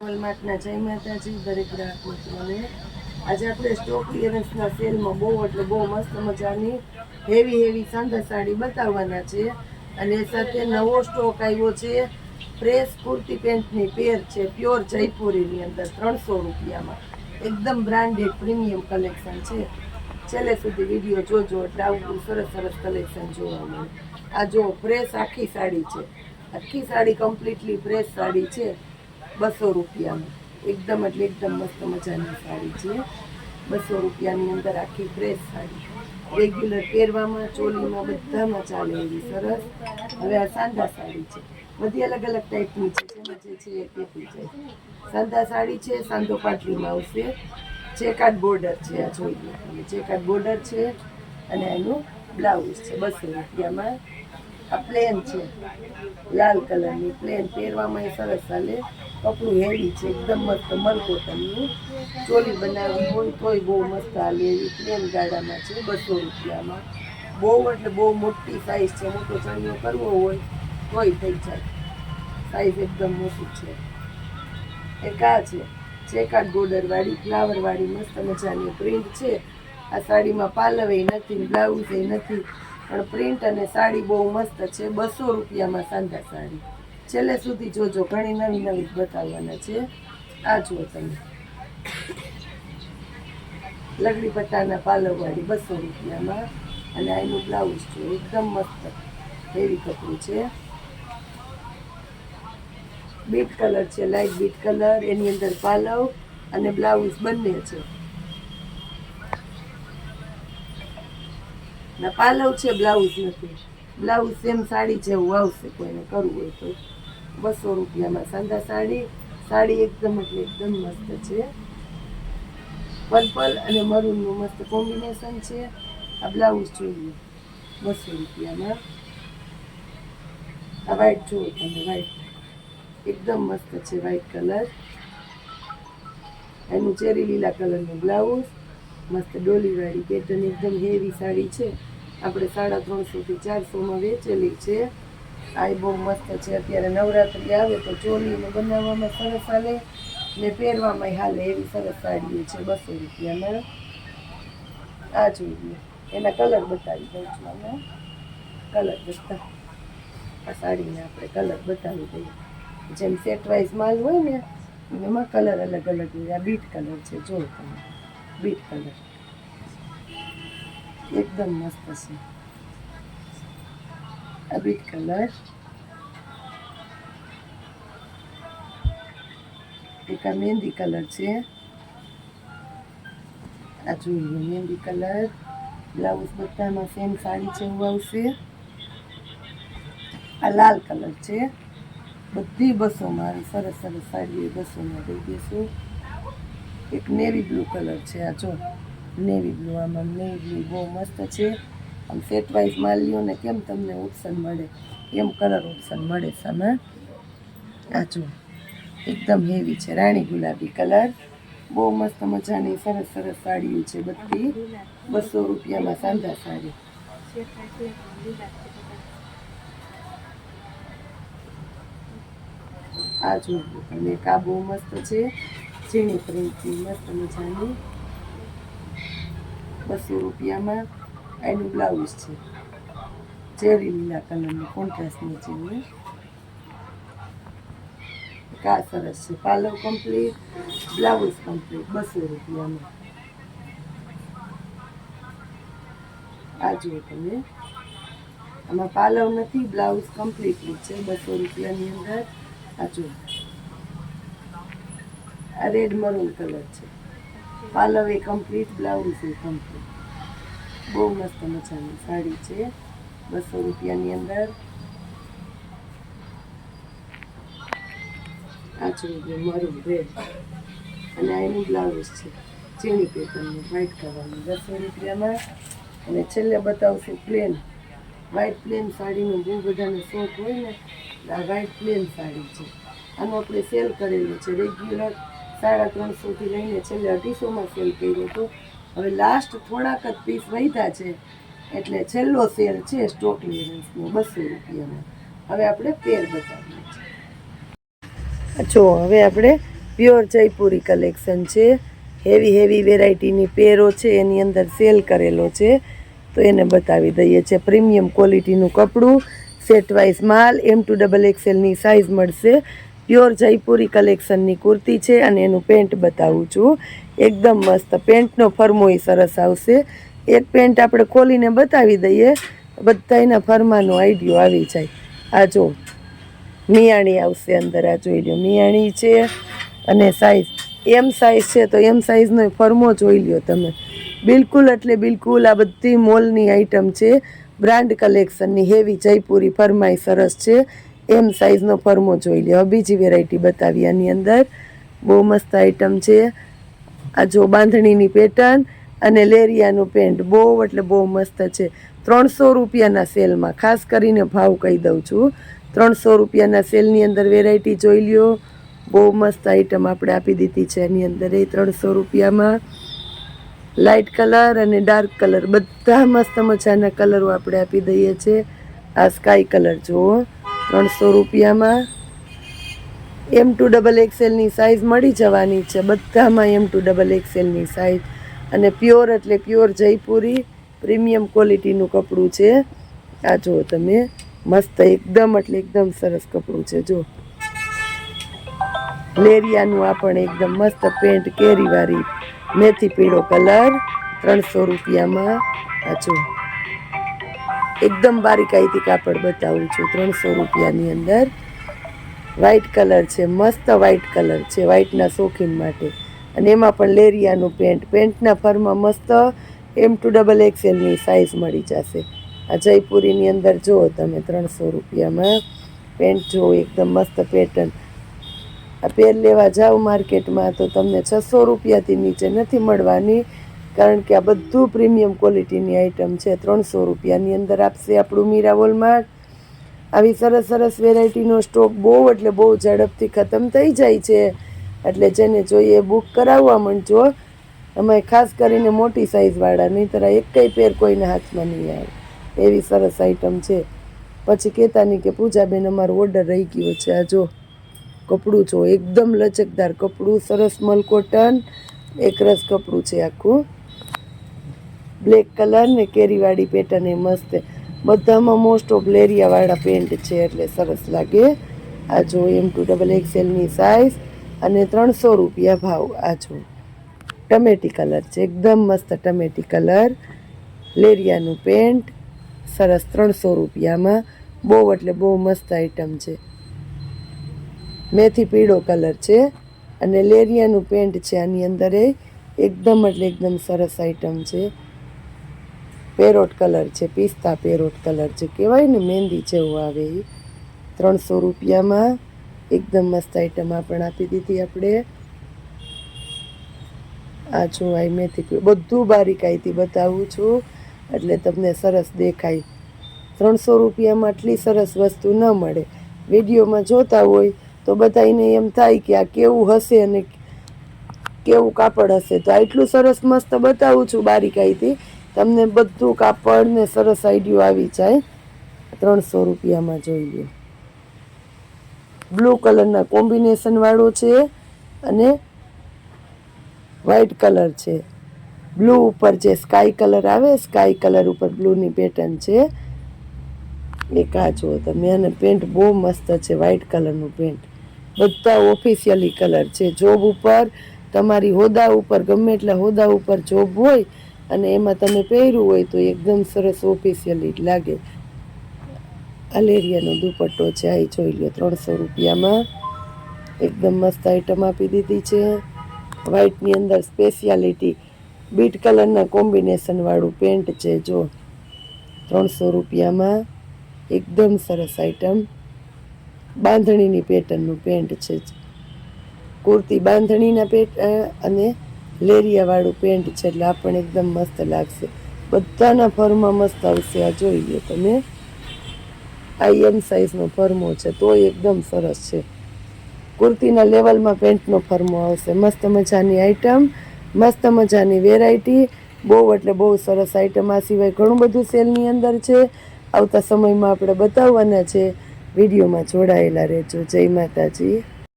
વોલમાર્ટના જય માતાજી, દરેક ગ્રાહક મિત્રોને આજે આપણે સ્ટોક ક્લિયરન્સના સેલમાં બહુ એટલે બહુ મસ્ત મજાની હેવી હેવી સાંધા સાડી બતાવવાના છે. અને સાથે નવો સ્ટોક આવ્યો છે. પ્રેસ કુર્તી પેન્ટની પેર છે, પ્યોર જયપુરીની અંદર ત્રણસો રૂપિયામાં. એકદમ બ્રાન્ડેડ પ્રીમિયમ કલેક્શન છે. છેલ્લે સુધી વીડિયો જોજો, એટલે આવું સરસ સરસ કલેક્શન જોવા મળે. આ જો પ્રેસ આખી સાડી છે. આખી સાડી કમ્પ્લીટલી પ્રેસ સાડી છે. બસો રૂપિયામાં એકદમ એટલે એકદમ મસ્ત મજાની સાડી છે. બસો રૂપિયાની અંદર આખી ફ્રેશ સાડી. રેગ્યુલર પહેરવામાં, ચોલીમાં બધામાં ચાલે એવી સરસ. હવે આ સાંધા સાડી છે. બધી અલગ અલગ ટાઈપની છે. જેમાં જે છે એ કહેતી છે સાંધા સાડી છે, સાંધો પાટલીમાં આવશે. ચેકાટ બોર્ડર છે આ જોઈ લો તમે ચેકાટ બોર્ડર છે અને એનું બ્લાઉઝ છે. બસો રૂપિયામાં. આ પ્લેન છે. લાલ કલરની. પ્લેન પહેરવામાં એ સરસ ચાલે. કપડું હેવી છે, એકદમ મસ્ત મલકોટનનું. ચોલી બનાવવી હોય તોય બહુ મસ્ત હાલે એવી પ્લેન ગાડામાં છે, બસો રૂપિયામાં. બહુ એટલે બહુ મોટી સાઈઝ છે, મોટો ચણિયો કરવો હોય તોય થઈ જાય. સાઈઝ એકદમ મોટી છે. એક આ છે ચેકાટ બોર્ડરવાળી ફ્લાવરવાળી મસ્ત મજાની પ્રિન્ટ છે. આ સાડીમાં પાલવે નથી બ્લાઉઝ નથી, પણ પ્રિન્ટ અને સાડી બહુ મસ્ત છે, બસો રૂપિયામાં સાંધા સાડી. છેલ્લે સુધી જોજો, ઘણી નવી નવી બતાવવાના છે. આ જુઓ તમે. લગડી પટ્ટાના પાલવવાળી બસો રૂપિયામાં અને આ એનું બ્લાઉઝ છે એકદમ મસ્ત હેવી કપડું છે. બીટ કલર છે લાઇટ બીટ કલર એની અંદર પાલવ અને બ્લાઉઝ બંને છે. ના, પાલવ છે બ્લાઉઝ નથી. બ્લાઉઝ સેમ સાડી જેવું આવશે, કોઈને કરવું હોય તો. બસો રૂપિયામાં. સાંધા સાડી સાડી એકદમ એટલે એકદમ મસ્ત છે. પર્પલ અને મરૂનનું મસ્ત કોમ્બિનેશન છે. આ બ્લાઉઝ જોઈએ. બસો રૂપિયામાં. આ વ્હાઈટ જુઓ તમે વ્હાઈટ એકદમ મસ્ત છે વ્હાઈટ કલર એનું ચેરી લીલા કલરનું બ્લાઉઝ. મસ્ત ડોલીવાળી પેટર્ન એકદમ હેવી સાડી છે. આપણે સાડા ત્રણસોથી ચારસોમાં વેચેલી છે. આ બહુ મસ્ત છે. અત્યારે નવરાત્રિ આવે તો ચોલીને બનાવવામાં સરસ હાલે ને પહેરવામાં હાલે એવી સરસ સાડીઓ છે બસો રૂપિયામાં. આ જોઈએ એના કલર બતાવી દઉં છું અમે કલર બતા આ સાડીને આપણે કલર બતાવી દઈએ. જેમ સેટ વાઇઝ માલ હોય ને, એમાં કલર અલગ અલગ હોય. આ બીટ કલર છે, જો તમે. Beet colour. એકદમ મસ્ત છે. આ બીટ કલર એક આ મહેંદી કલર છે આ જોઈએ મહેંદી કલર બ્લાઉઝ બધામાં સેમ સાડી છે એવું આવશે આ લાલ કલર છે બધી બસોમાં આવી સરસ સરસ સાડીઓ બસોમાં દઈ દઈશું એક નેવી બ્લુ કલર છે આ જો નેવી બ્લુ આમાં નેવી બ્લુ બહુ મસ્ત છે આમ સેટ વાઇઝ માલ લ્યો ને કેમ તમને ઓપ્શન મળે? એમ કલર ઓપ્શન મળે સામે? આ એકદમ હેવી છે, રાણી ગુલાબી કલર બહુ મસ્ત મજાની, સરસ સરસ સાડીઓ છે બધી. બસો રૂપિયામાં સાંધા સાડી. આ જોયું અને બહુ મસ્ત છે, ઝીણી પ્રિન્ટની, મસ્ત મજાની. બસો રૂપિયામાં. એનું બ્લાઉઝ છે. ચેરી લીલા કલરનું કોન્ટ્રાસ્ટનું છે કા સરસ છે. પાલવ કમ્પ્લીટ બ્લાઉઝ કમ્પ્લીટ બસો રૂપિયામાં. આ જુઓ તમે. આમાં પાલવ નથી બ્લાઉઝ કમ્પ્લીટલી છે, બસો રૂપિયાની અંદર. આ જુઓ. આ રેડ મરૂન કલર છે. પાલવ એ કમ્પ્લીટ બ્લાઉઝ એ કમ્પ્લીટ બહુ મસ્ત મજાની સાડી છે. બસો રૂપિયાની અંદર. આ જોઈએ મરૂન રેડ અને આ એનું બ્લાઉઝ છે. ચીણી પેટર્નનું વ્હાઈટ કલરનું બસો રૂપિયામાં. અને છેલ્લે બતાવશું પ્લેન વ્હાઈટ પ્લેન સાડીનો બહુ બધાને શોખ હોય ને આ વ્હાઈટ પ્લેન સાડી છે. આનું આપણે સેલ કરેલું છે. રેગ્યુલર સાડા ત્રણસોથી લઈને છેલ્લે અઢીસોમાં સેલ કર્યો હતો. હવે લાસ્ટ થોડાક જ પીસ વધ્યા છે. એટલે છેલ્લો સેલ છે સ્ટોક ક્લિયરન્સનો બસો રૂપિયાનો. હવે આપણે પેર બતાવીએ છીએ. જો, હવે આપણે પ્યોર જયપુરી કલેક્શન છે. હેવી હેવી વેરાયટીની પેરો છે, એની અંદર સેલ કરેલો છે. તો એને બતાવી દઈએ છીએ. પ્રીમિયમ ક્વોલિટીનું કપડું સેટ વાઇઝ માલ એમ ટુ ડબલ એક્સેલની સાઇઝ મળશે. પ્યોર જયપુરી કલેક્શનની કુર્તી છે અને એનું પેન્ટ બતાવું છું. એકદમ મસ્ત પેન્ટનો ફરમોય સરસ આવશે. એક પેન્ટ આપણે ખોલીને બતાવી દઈએ. બધા એના ફરમાનો આઈડિયો આવી જાય. આ જો, મિયાણી આવશે અંદર, આ જોઈ લો મિયાણી છે અને સાઈઝ એમ સાઈઝ છે તો એમ સાઈઝનો ફરમો જોઈ લો તમે. બિલકુલ એટલે બિલકુલ આ બધી મોલની આઈટમ છે. બ્રાન્ડ કલેક્શનની હેવી જયપુરી ફરમાઈ સરસ છે. એમ સાઇઝનો ફરમો જોઈ લ્યો. બીજી વેરાયટી બતાવી આની અંદર. બહુ મસ્ત આઈટમ છે. આ જો બાંધણીની પેટર્ન અને લેરિયાનું પેન્ટ બહુ એટલે બહુ મસ્ત છે. ત્રણસો રૂપિયાના સેલમાં, ખાસ કરીને ભાવ કહી દઉં છું. ત્રણસો રૂપિયાના સેલની અંદર વેરાયટી જોઈ લ્યો. બહુ મસ્ત આઈટમ આપણે આપી દીધી છે એની અંદર એ ત્રણસો રૂપિયામાં. લાઇટ કલર અને ડાર્ક કલર બધા મસ્ત મજાના કલરો આપણે આપી દઈએ છીએ. આ સ્કાય કલર જુઓ. ત્રણસો રૂપિયામાં એમ ટુ ડબલ એક્સેલની સાઇઝ મળી જવાની છે. બધામાં એમ ટુ ડબલ એક્સેલની સાઇઝ અને પ્યોર એટલે પ્યોર જયપુરી પ્રીમિયમ ક્વોલિટીનું કપડું છે. આ જુઓ તમે, મસ્ત એકદમ એટલે એકદમ સરસ કપડું છે. જો લેરિયાનું આ પણ એકદમ મસ્ત પેન્ટ કેરીવાળી મેથી પીળો કલર ત્રણસો રૂપિયામાં. આ જો એકદમ બારીકાઈથી કાપડ બતાવું છું. ત્રણસો રૂપિયાની અંદર. વ્હાઈટ કલર છે, મસ્ત વ્હાઈટ કલર છે વ્હાઈટના શોખીન માટે. અને એમાં પણ લેરિયાનું પેન્ટ પેન્ટના ફરમાં મસ્ત એમ ટુ ડબલ એક્સેલની સાઇઝ મળી જશે. આ જયપુરીની અંદર જુઓ તમે, ત્રણસો રૂપિયામાં પેન્ટ જુઓ, એકદમ મસ્ત પેટર્ન આ પેર લેવા જાઓ માર્કેટમાં તો તમને છસો રૂપિયાથી નીચે નથી મળવાની. કારણ કે આ બધું પ્રીમિયમ ક્વોલિટીની આઇટમ છે. ત્રણસો રૂપિયાની અંદર આપશે આપણું મીરા વોલમાર્ટ. આવી સરસ સરસ વેરાયટીનો સ્ટોક બહુ એટલે બહુ ઝડપથી ખતમ થઈ જાય છે. એટલે જેને જોઈએ બુક કરાવવા માંડજો. અમે ખાસ કરીને મોટી સાઇઝવાળા, નહીંતર આ એકેય પેર કોઈના હાથમાં નહીં આવે. એવી સરસ આઈટમ છે. પછી કહેતા નહીં કે પૂજાબેન, અમારો ઓર્ડર રહી ગયો છે. આ જો, કપડું જો, એકદમ લચકદાર કપડું, સરસ મલકોટન એકરસ એક રસ કપડું છે આખું. બ્લેક કલર ને કેરીવાળી પેટર્ન એ મસ્ત. બધામાં મોસ્ટ ઓફ લેરિયાવાળા પેન્ટ છે એટલે સરસ લાગે. આ જો એમ ટુ ડબલ એક્સેલની સાઇઝ અને ત્રણસો રૂપિયા ભાવ આ જો. ટમેટી કલર છે, એકદમ મસ્ત ટમેટી કલર. લેરિયાનું પેન્ટ સરસ ત્રણસો રૂપિયામાં. બહુ એટલે બહુ મસ્ત આઈટમ છે. મેથી પીળો કલર છે અને લેરિયાનું પેન્ટ છે આની અંદર એકદમ એટલે એકદમ સરસ આઈટમ છે. પેરોટ કલર છે, પિસ્તા પેરોટ કલર છે, કહેવાય ને મહેંદી જેવું આવે એ. ત્રણસો રૂપિયામાં એકદમ મસ્ત આઈટમ આપણે આપી દીધી આપણે. આ જો આ મેથી બધું બારીકાઈથી બતાવું છું, એટલે તમને સરસ દેખાય. ત્રણસો રૂપિયામાં આટલી સરસ વસ્તુ ન મળે. વિડીયોમાં જોતા હોય તો બધાને એમ થાય કે આ કેવું હશે અને કેવું કાપડ હશે. તો આટલું સરસ મસ્ત બતાવું છું બારીકાઈથી તમને બધું કાપડ ને સરસ આઈડિયો આવી જાય. ત્રણસો રૂપિયામાં જોઈ લો. બ્લુ કલરના કોમ્બિનેશનવાળો છે અને વ્હાઇટ કલર છે. બ્લુ ઉપર જે સ્કાય કલર આવે, સ્કાય કલર ઉપર બ્લુની પેટર્ન છે. એ કાચો તમે, અને પેન્ટ બહુ મસ્ત છે વ્હાઇટ કલરનું પેન્ટ. બધા ઓફિશિયલી કલર છે. જોબ ઉપર તમારી હોદા ઉપર, ગમે એટલા હોદા ઉપર જોબ હોય અને એમાં તમે પહેર્યું હોય તો એકદમ સરસ ઓફિશિયલી લાગે. અલેરિયાનો દુપટ્ટો છે, આ જોઈ લો, ત્રણસો રૂપિયામાં. એકદમ મસ્ત આઈટમ આપી દીધી છે. વ્હાઈટની અંદર સ્પેશિયાલિટી બીટ કલરના કોમ્બિનેશનવાળું પેન્ટ છે, જો. ત્રણસો રૂપિયામાં. એકદમ સરસ આઈટમ બાંધણીની પેટર્નનું પેન્ટ છે. કુર્તી બાંધણીના પેટ અને લેરિયાવાળું પેન્ટ છે એટલે આપણને પણ એકદમ મસ્ત લાગશે. બધાના ફરમાં મસ્ત આવશે, આ જોઈ લો તમે. આ એમ સાઇઝનો ફરમો છે, તો એકદમ સરસ છે. કુર્તીના લેવલમાં પેન્ટનો ફરમો આવશે. મસ્ત મજાની આઈટમ મસ્ત મજાની વેરાયટી બહુ એટલે બહુ સરસ આઈટમ આ સિવાય ઘણું બધું સેલની અંદર છે. આવતા સમયમાં આપણે બતાવવાના છે. વિડીયોમાં જોડાયેલા રહેજો. જય માતાજી.